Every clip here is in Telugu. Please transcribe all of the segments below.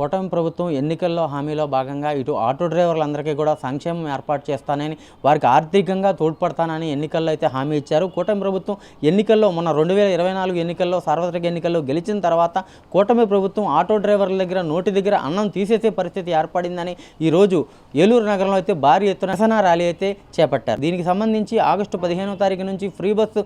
కూటమి ప్రభుత్వం ఎన్నికల్లో హామీలో భాగంగా ఇటు ఆటో డ్రైవర్లందరికీ కూడా సంక్షేమం ఏర్పాటు చేస్తానని వారికి ఆర్థికంగా తోడ్పడతానని ఎన్నికల్లో అయితే హామీ ఇచ్చారు. కూటమి ప్రభుత్వం ఎన్నికల్లో మొన్న రెండు వేల ఇరవై నాలుగు ఎన్నికల్లో సార్వత్రిక ఎన్నికల్లో గెలిచిన తర్వాత కూటమి ప్రభుత్వం ఆటో డ్రైవర్ల దగ్గర నోటి దగ్గర అన్నం తీసేసే పరిస్థితి ఏర్పడిందని ఈరోజు ఏలూరు నగరంలో అయితే భారీ ఎత్తున నిరసన ర్యాలీ అయితే చేపట్టారు. దీనికి సంబంధించి ఆగస్టు పదిహేనో తారీఖు నుంచి ఫ్రీ బస్సు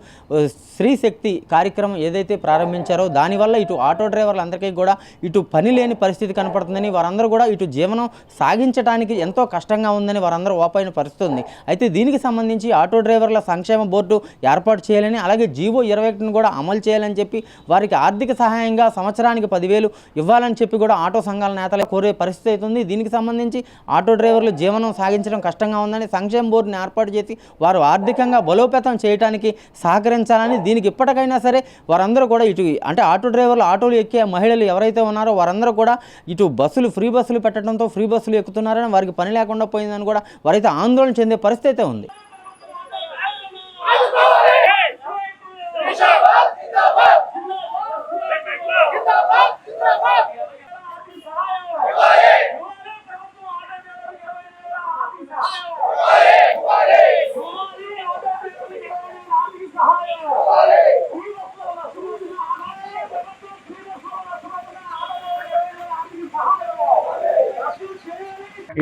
స్త్రీ శక్తి కార్యక్రమం ఏదైతే ప్రారంభించారో దానివల్ల ఇటు ఆటో డ్రైవర్లందరికీ కూడా ఇటు పని లేని పరిస్థితి కనపడుతుందని వారందరూ కూడా ఇటు జీవనం సాగించడానికి ఎంతో కష్టంగా ఉందని వారందరూ ఓపైన పరిస్థితి ఉంది. అయితే దీనికి సంబంధించి ఆటో డ్రైవర్ల సంక్షేమ బోర్డు ఏర్పాటు చేయాలని అలాగే జీవో ఇరవై ఒకటిని కూడా అమలు చేయాలని చెప్పి వారికి ఆర్థిక సహాయంగా సంవత్సరానికి పదివేలు ఇవ్వాలని చెప్పి కూడా ఆటో సంఘాల నేతలు కోరే పరిస్థితి అవుతుంది దీనికి సంబంధించి ఆటో డ్రైవర్లు జీవనం సాగించడం కష్టంగా ఉందని సంక్షేమ బోర్డుని ఏర్పాటు చేసి వారు ఆర్థికంగా బలోపేతం చేయడానికి సహకరించాలని దీనికి ఇప్పటికైనా సరే వారందరూ కూడా ఇటు అంటే ఆటో డ్రైవర్లు ఆటోలు ఎక్కే మహిళలు ఎవరైతే ఉన్నారో వారందరూ కూడా ఇటు బస్సులు ఫ్రీ బస్సులు పెట్టడంతో ఫ్రీ బస్సులు ఎక్కుతున్నారని వారికి పని లేకుండా పోయిందని కూడా వారైతే ఆందోళన చెందే పరిస్థితి అయితే ఉంది.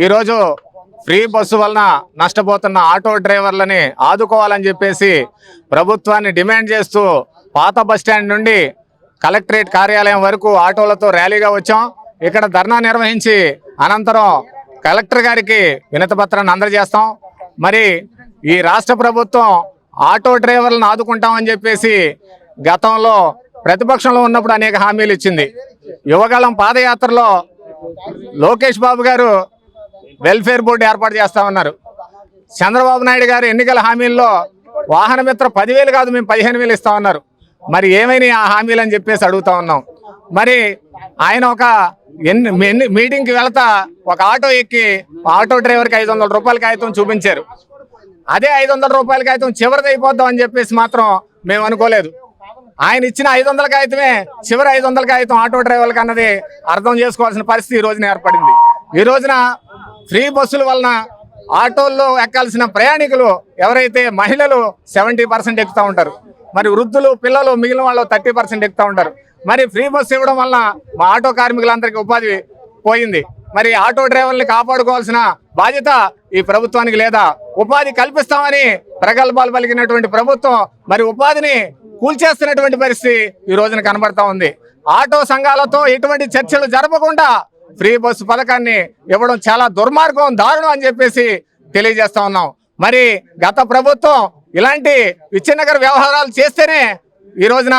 ఈరోజు ఫ్రీ బస్సు వలన నష్టపోతున్న ఆటో డ్రైవర్లని ఆదుకోవాలని చెప్పేసి ప్రభుత్వాన్ని డిమాండ్ చేస్తూ పాత బస్ స్టాండ్ నుండి కలెక్టరేట్ కార్యాలయం వరకు ఆటోలతో ర్యాలీగా వచ్చాం. ఇక్కడ ధర్నా నిర్వహించి అనంతరం కలెక్టర్ గారికి వినతి పత్రాన్ని అందజేస్తాం. మరి ఈ రాష్ట్ర ప్రభుత్వం ఆటో డ్రైవర్లను ఆదుకుంటామని చెప్పేసి గతంలో ప్రతిపక్షంలో ఉన్నప్పుడు అనేక హామీలు ఇచ్చింది. యువగాలం పాదయాత్రలో లోకేష్ బాబు గారు వెల్ఫేర్ బోర్డు ఏర్పాటు చేస్తామన్నారు. చంద్రబాబు నాయుడు గారు ఎన్నికల హామీల్లో వాహనమిత్ర పదివేలు కాదు మేము పదిహేను వేలు ఇస్తామన్నారు. మరి ఏమైనా ఆ హామీలు అని చెప్పేసి అడుగుతా ఉన్నాం. మరి ఆయన ఒక ఎన్ని ఎన్ని- మీటింగ్కి వెళ్తా ఒక ఆటో ఎక్కి ఆటో డ్రైవర్కి ఐదు వందల రూపాయల కాగితం చూపించారు. అదే ఐదు వందల రూపాయల కాగితం చివరిది అయిపోద్దాం అని చెప్పేసి మాత్రం మేము అనుకోలేదు. ఆయన ఇచ్చిన ఐదు వందల కాగితమే చివరి ఐదు వందల కాగితం ఆటో డ్రైవర్లకు అన్నది అర్థం చేసుకోవాల్సిన పరిస్థితి ఈ రోజున ఏర్పడింది. ఈ రోజున ఫ్రీ బస్సుల వలన ఆటోల్లో ఎక్కాల్సిన ప్రయాణికులు ఎవరైతే మహిళలు సెవెంటీ పర్సెంట్ ఎక్కుతూ ఉంటారు మరి వృద్ధులు పిల్లలు మిగిలిన వాళ్ళు థర్టీ పర్సెంట్ ఎక్కుతూ ఉంటారు. మరి ఫ్రీ బస్సు ఇవ్వడం వలన మా ఆటో కార్మికులందరికీ ఉపాధి పోయింది. మరి ఆటో డ్రైవర్ని కాపాడుకోవాల్సిన బాధ్యత ఈ ప్రభుత్వానికి లేదా? ఉపాధి కల్పిస్తామని ప్రగల్భాలు పలికినటువంటి ప్రభుత్వం మరి ఉపాధిని కూల్చేస్తున్నటువంటి పరిస్థితి ఈ రోజున కనబడతా ఉంది. ఆటో సంఘాలతో ఎటువంటి చర్చలు జరపకుండా ఫ్రీ బస్సు పథకాన్ని ఇవ్వడం చాలా దుర్మార్గం దారుణం అని చెప్పేసి తెలియజేస్తా ఉన్నాం. మరి గత ప్రభుత్వం ఇలాంటి విచ్ఛిన్నకర వ్యవహారాలు చేస్తేనే ఈ రోజున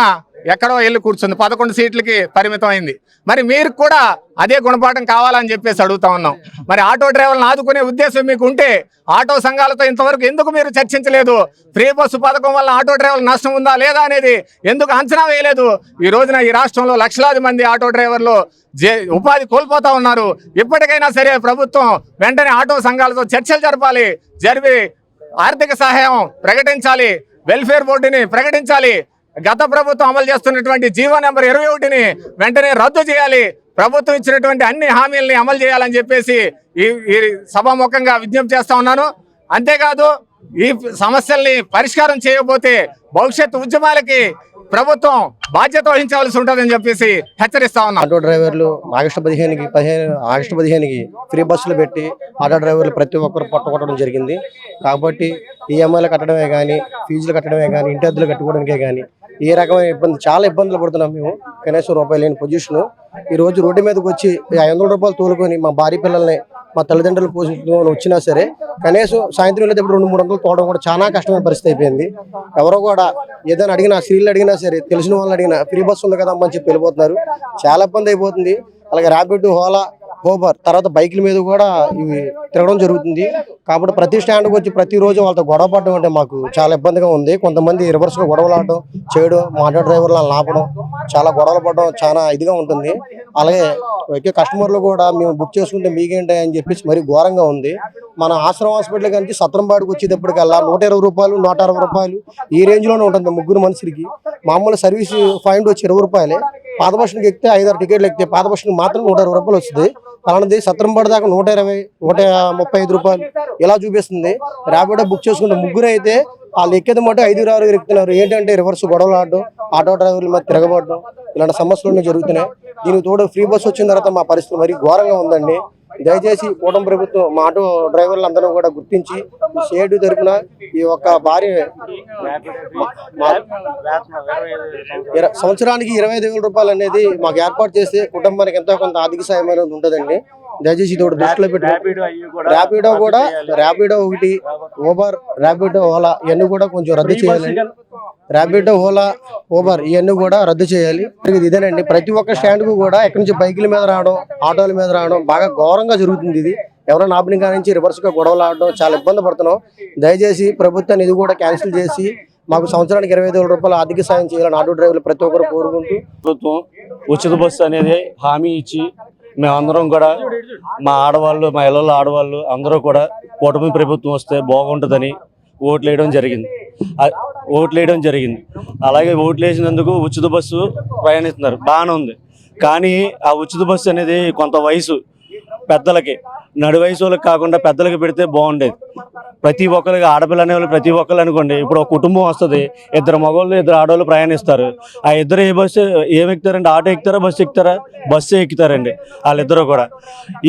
ఎక్కడో వెళ్ళి కూర్చుంది. పదకొండు సీట్లకి పరిమితం అయింది మరి మీరు కూడా అదే గుణపాఠం కావాలని చెప్పేసి అడుగుతా ఉన్నాం. మరి ఆటో డ్రైవర్లను ఆదుకునే ఉద్దేశం మీకు ఉంటే ఆటో సంఘాలతో ఇంతవరకు ఎందుకు మీరు చర్చించలేదు? ఫ్రీ బస్సు పథకం వల్ల ఆటో డ్రైవర్లు నష్టం ఉందా లేదా అనేది ఎందుకు అంచనా వేయలేదు? ఈ రోజున ఈ రాష్ట్రంలో లక్షలాది మంది ఆటో డ్రైవర్లు జే ఉపాధి కోల్పోతా ఉన్నారు. ఇప్పటికైనా సరే ప్రభుత్వం వెంటనే ఆటో సంఘాలతో చర్చలు జరపాలి. జరిపి ఆర్థిక సహాయం ప్రకటించాలి. వెల్ఫేర్ బోర్డుని ప్రకటించాలి. గత ప్రభుత్వం అమలు చేస్తున్నటువంటి జీవో నెంబర్ ఇరవై ఒకటిని వెంటనే రద్దు చేయాలి. ప్రభుత్వం ఇచ్చినటువంటి అన్ని హామీల్ని అమలు చేయాలని చెప్పేసి ఈ ఈ సభాముఖంగా విజ్ఞప్తి చేస్తా ఉన్నాను. అంతేకాదు ఈ సమస్యల్ని పరిష్కారం చేయకపోతే భవిష్యత్ ఉద్యమాలకి ప్రభుత్వం బాధ్యత వహించవలసి ఉంటుందని చెప్పేసి హెచ్చరిస్తా ఉన్నాం ఆటో డ్రైవర్లు ఆగస్టు పదిహేనుకి పదిహేను ఆగస్టు పదిహేనుకి ఫ్రీ బస్సులు పెట్టి ఆటో డ్రైవర్లు ప్రతి ఒక్కరు పట్టుకోవడం జరిగింది. కాబట్టి ఈఎంఐలు కట్టడమే కానీ ఫీజులు కట్టడమే కానీ ఇంటి అద్దెలు కట్టుకోవడానికే కానీ ఏ రకమైన ఇబ్బంది చాలా ఇబ్బందులు పడుతున్నాం మేము. కనీసం రూపాయలు లేని పొజిషన్ ఈ రోజు రోడ్డు మీదకి వచ్చి ఐదు వందల రూపాయలు తోలుకొని మా భార్య పిల్లల్ని మా తల్లిదండ్రులు పోషించుకొని వచ్చినా సరే కనీసం సాయంత్రం వెళ్ళేటప్పుడు రెండు మూడు వందలు తోవడం కూడా చాలా కష్టమైన పరిస్థితి అయిపోయింది. ఎవరో కూడా ఏదైనా అడిగినా స్త్రీలు అడిగినా సరే తెలిసిన వాళ్ళని అడిగినా ఫ్రీ బస్సు ఉంది కదా అమ్మని చెప్పి వెళ్ళిపోతున్నారు. చాలా ఇబ్బంది అయిపోతుంది. అలాగే ర్యాపిడ్ హోలా హోబర్ తర్వాత బైకుల మీద కూడా ఇవి తిరగడం జరుగుతుంది. కాబట్టి ప్రతి స్టాండ్కి వచ్చి ప్రతిరోజు వాళ్ళతో గొడవ పడడం అంటే మాకు చాలా ఇబ్బందిగా ఉంది. కొంతమంది రివర్స్గా గొడవలు ఆడడం చేయడం మాట ఆటో డ్రైవర్లను లాపడం చాలా గొడవలు పడడం చాలా ఇదిగా ఉంటుంది. అలాగే వచ్చే కస్టమర్లు కూడా మేము బుక్ చేసుకుంటే మీకేంటి అని చెప్పేసి మరీ ఘోరంగా ఉంది. మన ఆశ్రమ హాస్పిటల్ కానీ సత్రంబాడికి వచ్చేటప్పటికల్లా నూట ఇరవై రూపాయలు నూట అరవై రూపాయలు ఈ రేంజ్లోనే ఉంటుంది ముగ్గురు మనుషులకి. మామూలు సర్వీస్ ఫైన్ వచ్చి ఇరవై రూపాయలే. పాత బస్సుకి ఎక్కితే ఐదారు టికెట్లు ఎక్కితే పాత బస్సుకి మాత్రం నూట అరవై రూపాయలు వస్తుంది. అలాంటిది సత్రంబాడి దాకా నూట ఇరవై నూట ముప్పై ఐదు రూపాయలు ఇలా చూపిస్తుంది. ర్యాపిడో బుక్ చేసుకుంటే ముగ్గురు అయితే వాళ్ళు ఎక్కేది మటు ఐదుగురు ఆరుగురు ఎక్కుతున్నారు. ఏంటంటే రివర్స్ గొడవలు ఆడడం ఆటో డ్రైవర్ల మీద తిరగబడడం ఇలాంటి సమస్యలు జరుగుతున్నాయి. దీనికి తోడు ఫ్రీ బస్ వచ్చిన తర్వాత మా పరిస్థితి మరీ ఘోరంగా ఉందండి. దయచేసి కూటమి ప్రభుత్వం మా ఆటో డ్రైవర్లందరూ కూడా గుర్తించి షేడ్ తరపున ఈ ఒక్క భారీ సంవత్సరానికి ఇరవై ఐదు వేల రూపాయలు అనేది మాకు ఏర్పాటు చేస్తే కుటుంబానికి ఎంతో కొంత ఆర్థిక సాయం అనేది ఉంటుందండి. దయచేసి ఇది ఒకటి దృష్టిలో పెట్టి ర్యాపిడో కూడా ర్యాపిడో ఒకటి ఊబర్ ర్యాపిడో ఓలా ఇవన్నీ కూడా కొంచెం రద్దు చేయాలి. ర్యాపిడో ఓలా ఊబర్ ఇవన్నీ కూడా రద్దు చేయాలి. ఇది ఇదేనండి. ప్రతి ఒక్క స్టాండ్కు కూడా ఎక్కడి నుంచి బైకుల మీద రావడం ఆటోల మీద రావడం బాగా ఘోరంగా జరుగుతుంది ఇది. ఎవరైనా ఆపిన నుంచి రివర్స్గా గొడవలు ఆడడం చాలా ఇబ్బంది పడుతున్నాం. దయచేసి ప్రభుత్వాన్ని ఇది కూడా క్యాన్సిల్ చేసి మాకు సంవత్సరానికి ఇరవై ఐదు వేల రూపాయలు ఆర్థిక సాయం చేయాలని ఆటో డ్రైవర్లు ప్రతి ఒక్కరు కోరుకుంటూ ప్రభుత్వం ఉచిత బస్సు అనేది హామీ ఇచ్చి మేమందరం కూడా మా ఆడవాళ్ళు మా ఇళ్ళలో ఆడవాళ్ళు అందరూ కూడా కూటమి ప్రభుత్వం వస్తే బాగుంటుందని ఓట్లు వేయడం జరిగింది. ఓట్లు వేయడం జరిగింది. అలాగే ఓట్లు వేసినందుకు ఉచిత బస్సు ప్రయాణిస్తున్నారు. బాగానే ఉంది. కానీ ఆ ఉచిత బస్సు అనేది కొంత వయసు పెద్దలకి. నడు వయసు వాళ్ళకి కాకుండా పెద్దలకు పెడితే బాగుండేది. ప్రతి ఒక్కరికి ఆడపిల్ల అనే వాళ్ళు ప్రతి ఒక్కరు అనుకోండి ఇప్పుడు ఒక కుటుంబం వస్తుంది ఇద్దరు మగవాళ్ళు ఇద్దరు ఆడవాళ్ళు ప్రయాణిస్తారు. ఆ ఇద్దరు ఏ బస్సు ఏం ఎక్కుతారండి? ఆటో ఎక్కుతారా? బస్సు ఎక్కుతారా? బస్సు ఎక్కుతారండి వాళ్ళిద్దరూ కూడా.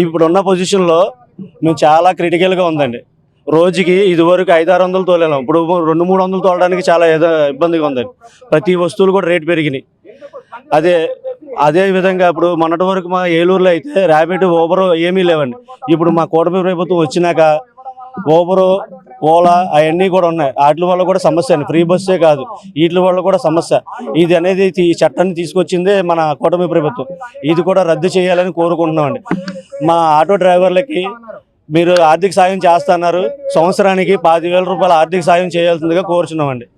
ఇప్పుడు ఉన్న పొజిషన్లో మేము చాలా క్రిటికల్గా ఉందండి. రోజుకి ఇదివరకు ఐదు ఆరు వందలు తోలేలాం ఇప్పుడు రెండు మూడు వందలు తోలడానికి చాలా ఏదో ఇబ్బందిగా ఉందండి. ప్రతి వస్తువులు కూడా రేటు పెరిగినాయి. అదే అదే విధంగా ఇప్పుడు మొన్నటి వరకు మా ఏలూరులో అయితే ర్యాపిడ్ ఓబర్ ఏమీ లేవండి. ఇప్పుడు మా కూటమి ప్రభుత్వం వచ్చినాక ఓబరు ఓలా అవన్నీ కూడా ఉన్నాయి. వాటి వల్ల కూడా సమస్య అండి. ఫ్రీ బస్సే కాదు. వీటి వల్ల కూడా సమస్య. ఇది అనేది ఈ చట్టాన్ని తీసుకొచ్చిందే మన కూటమి ప్రభుత్వం. ఇది కూడా రద్దు చేయాలని కోరుకుంటున్నామండి. మా ఆటో డ్రైవర్లకి మీరు ఆర్థిక సాయం చేస్తున్నారు. సంవత్సరానికి పదివేల రూపాయల ఆర్థిక సాయం చేయాల్సిందిగా కోరుచున్నామండి.